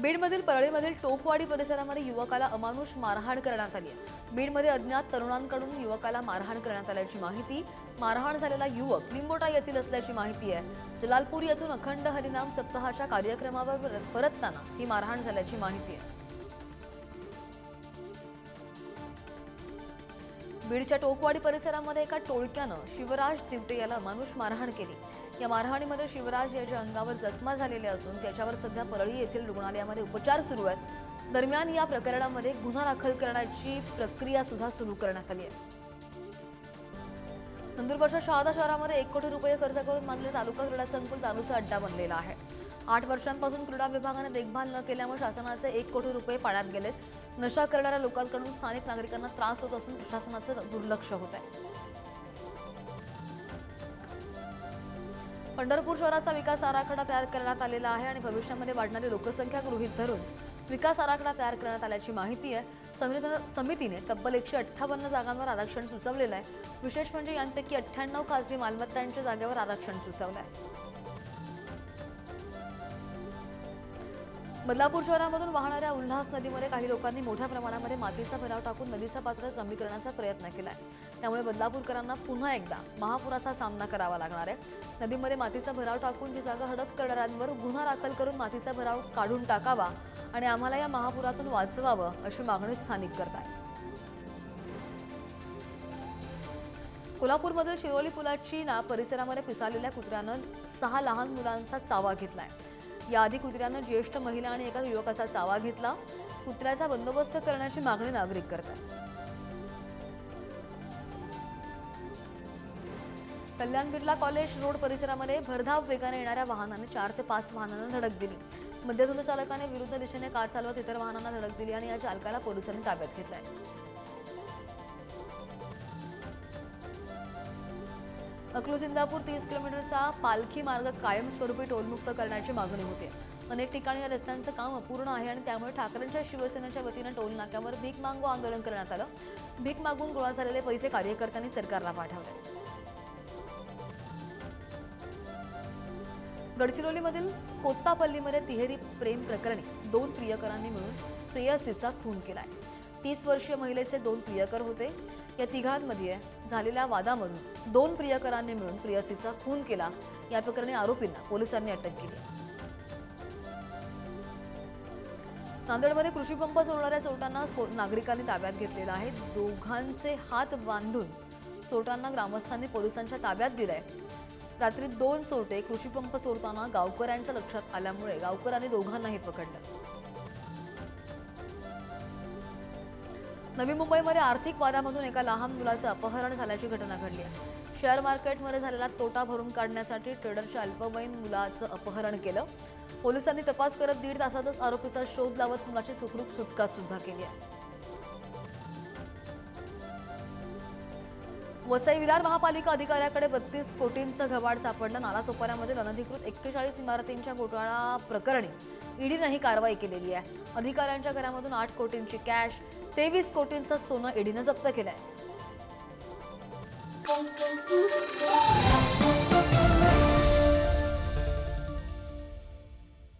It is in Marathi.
बीडमधील परळीमधील टोपवाडी परिसरामध्ये युवकाला अमानुष मारहाण करण्यात आली आहे. बीडमध्ये अज्ञात तरुणांकडून युवकाला मारहाण करण्यात आल्याची माहिती मारहाण झालेला युवक लिंबोटा येथील असल्याची माहिती आहे. जलालपूर येथून अखंड हरिनाम सप्ताहाच्या कार्यक्रमावर परतताना ही मारहाण झाल्याची माहिती आहे. बीडच्या टोकवाडी परिसरामध्ये एका टोळक्यानं शिवराज दिवटे याला मानुष मारहाण केली. या मारहाणीमध्ये शिवराज याच्या अंगावर जखमा झालेल्या असून त्याच्यावर सध्या परळी येथील रुग्णालयामध्ये उपचार सुरू आहेत. दरम्यान या प्रकरणामध्ये गुन्हा दाखल करण्याची प्रक्रिया सुद्धा सुरू करण्यात आली आहे. नंदुरबारच्या शहादा शहरामध्ये एक कोटी रुपये खर्च करून बांधले तालुका क्रीडा संकुल दारूचा अड्डा बनलेला आहे. आठ वर्षांपासून क्रीडा विभागाने देखभाल न केल्यामुळे शासनाचे एक कोटी रुपये पाण्यात गेलेत. नशा करणाऱ्या लोकांकडून स्थानिक नागरिकांना त्रास होत असून प्रशासनाचे दुर्लक्ष होत आहे. पंढरपूर शहराचा विकास आराखडा तयार करण्यात आलेला आहे आणि भविष्यामध्ये वाढणारी लोकसंख्या गृहीत धरून विकास आराखडा तयार करण्यात आल्याची माहिती आहे. समितीने तब्बल एकशे अठ्ठावन्न जागांवर आरक्षण सुचवलेलं आहे. विशेष म्हणजे यांपैकी अठ्ठ्याण्णव खासगी मालमत्तांच्या जागेवर आरक्षण सुचवलं आहे बदलापूर शहरामधून वाहणाऱ्या उल्हास नदीमध्ये काही लोकांनी मोठ्या प्रमाणामध्ये मातीचा भराव टाकून नदीचा पात्र कमी करण्याचा प्रयत्न केलाय. त्यामुळे बदलापूरकरांना पुन्हा एकदा महापुराचा सामना करावा लागणार आहे. नदीमध्ये मातीचा भराव टाकून ती जागा हडप करणाऱ्यांवर गुन्हा दाखल करून मातीचा भराव काढून टाकावा आणि आम्हाला या महापुरातून वाचवावं अशी मागणी स्थानिक करत आहे कोल्हापूरमधील शिरोली पुलाची ना परिसरामध्ये पिसाळलेल्या कुत्र्यानं सहा लहान मुलांचा चावा घेतलाय. याआधी कुत्र्यानं ज्येष्ठ महिला आणि एका युवकाचा चावा घेतला. कुत्र्याचा बंदोबस्त करण्याची मागणी नागरिक करतात. कल्याण बिर्ला कॉलेज रोड परिसरामध्ये भरधाव वेगाने येणाऱ्या वाहनाने चार ते पाच वाहनांना धडक दिली. मध्यधुंद चालकाने विरुद्ध दिशेने कार चालवत इतर वाहनांना धडक दिली आणि या चालकाला पोलिसांनी ताब्यात घेतलाय. अकलूज इंदापूर तीस किलोमीटरचा पालखी मार्ग कायमस्वरूपी टोलमुक्त करण्याची मागणी होते. अनेक ठिकाणी या रस्त्यांचं काम अपूर्ण आहे आणि त्यामुळे ठाकरेंच्या शिवसेनेच्या वतीनं टोल नाक्यावर भीक मागू आंदोलन करण्यात आलं. भीक मागून गोळा झालेले पैसे कार्यकर्त्यांनी सरकारला पाठवले. गडचिरोलीमधील कोत्तापल्लीमध्ये तिहेरी प्रेम प्रकरणी दोन प्रियकरांनी मिळून प्रेयसीचा खून केला आहे तीस वर्षीय महिलेचे दोन प्रियकर होते. या तिघांमध्ये झालेल्या वादामधून दोन प्रियकरांनी मिळून प्रियसीचा खून केला. या प्रकरणी आरोपींना पोलिसांनी अटक केली. नांदेडमध्ये कृषीपंप सोडणाऱ्या चोरटांना नागरिकांनी ताब्यात घेतलेला आहे. दोघांचे हात बांधून चोरटांना ग्रामस्थांनी पोलिसांच्या ताब्यात दिलाय. रात्री दोन चोरटे कृषीपंप सोडताना गावकऱ्यांच्या लक्षात आल्यामुळे गावकऱ्यांनी दोघांनाही पकडलं. नवी मुंबईमध्ये आर्थिक वादामधून एका लहान मुलाचं अपहरण झाल्याची घटना घडली आहे. शेअर मार्केटमध्ये झालेला तोटा भरून काढण्यासाठी ट्रेडरच्या अल्पवयीन मुलाचं अपहरण केलं. पोलिसांनी तपास करत दीड तासातच आरोपीचा शोध लावत मुलाची सुखरूप सुटका सुद्धा केली आहे. वसई विरार महापालिका अधिकाऱ्याकडे बत्तीस कोटींचं घबाड सापडलं. नालासोपाऱ्यामधील अनधिकृत एक्केचाळीस इमारतींच्या घोटाळा प्रकरणी ईडीनं ही कारवाई केलेली आहे. अधिकाऱ्यांच्या घरामधून आठ कोटींची कॅश तेवीस कोटींचं सोनं ईडीनं जप्त केलंय.